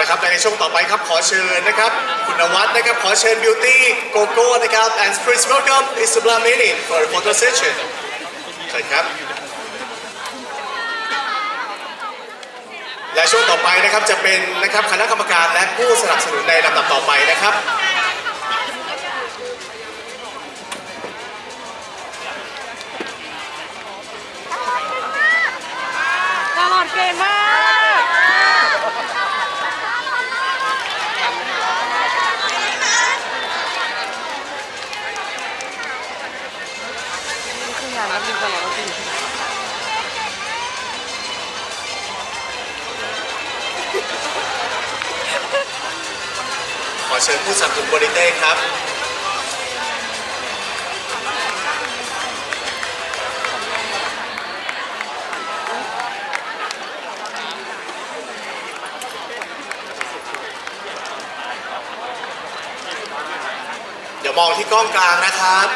นะครับในช่วงต่อไปครับขอเชิญนะครับ คุณนวัดนะครับขอเชิญ Beauty Gogo นะครับ and please welcome Isabella Mini for a photo session ใช่ครับ และช่วงต่อไปนะครับจะเป็นนะครับคณะกรรมการและผู้สนับสนุนในลำดับต่อไปนะครับตลอดเก่งมาก นี่คืองานรับจริงตลอดจริงขอเชิญผู้สนับสนุนบริเต้ครับเดี๋ยวมองที่กล้องกลางนะครับ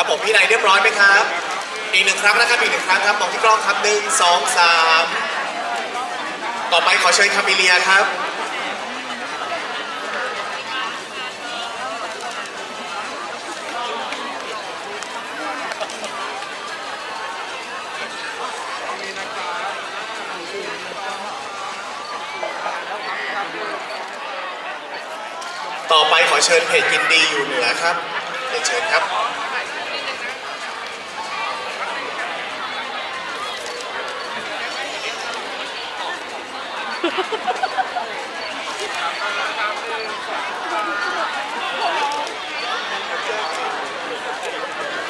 ครับผม พี่นายเรียบร้อยไหมครับ อีกหนึ่งครั้งนะครับอีกหนึ่งครั้งครับมองที่กล้องครับหนึ่งสองสามต่อไปขอเชิญคามิเลียครับต่อไปขอเชิญเพจกินดีอยู่เหนือครับเรียนเชิญครับ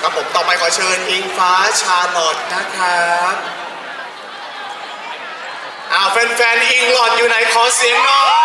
ครับผมต่อไปขอเชิญอิงฟ้าชาลอตนะครับอ้าวแฟนๆอิงหลอดอยู่ไหนขอเสียงหน่อย